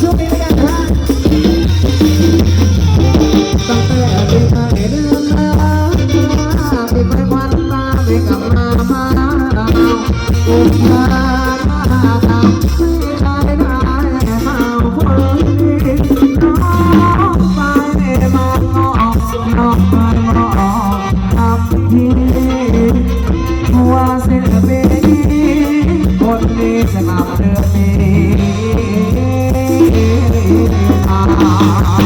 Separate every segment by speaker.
Speaker 1: ช่วงนี้แล้วกันฮะตั้งแต่ปีใหม่เดือนละปีใหม่วันมาไม่กลับมามากุมภาไม่ได้ได้มาคนนี้น้องไปมองน้องไปมอทำที่ว่าศิลปินคนนี้จะมาเดือนนี้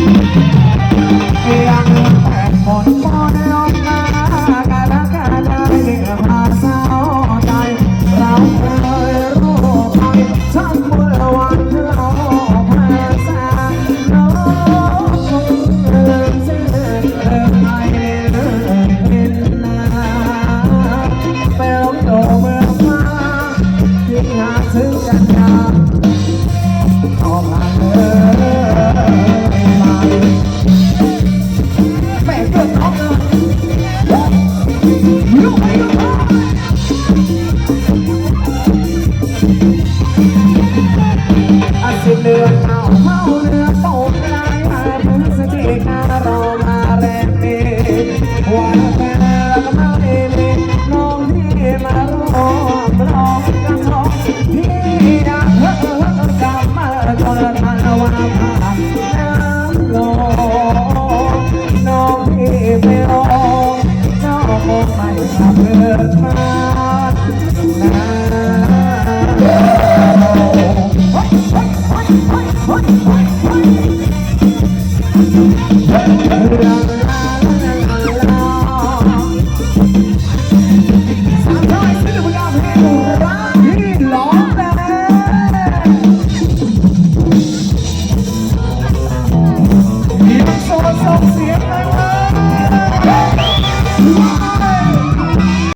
Speaker 1: ยัง เดือนเอาเข้าเรือตกลายมาถึงสติการอมาแรงดีวันเป็นแล้วก็มาเอลีน้องที่มาร้องร้องกันร้องที่อยากเฮ้อกลับมาจนทันวันผ่านน้ำลงน้องพี่ไม่ร้องน้องคงไม่ทำ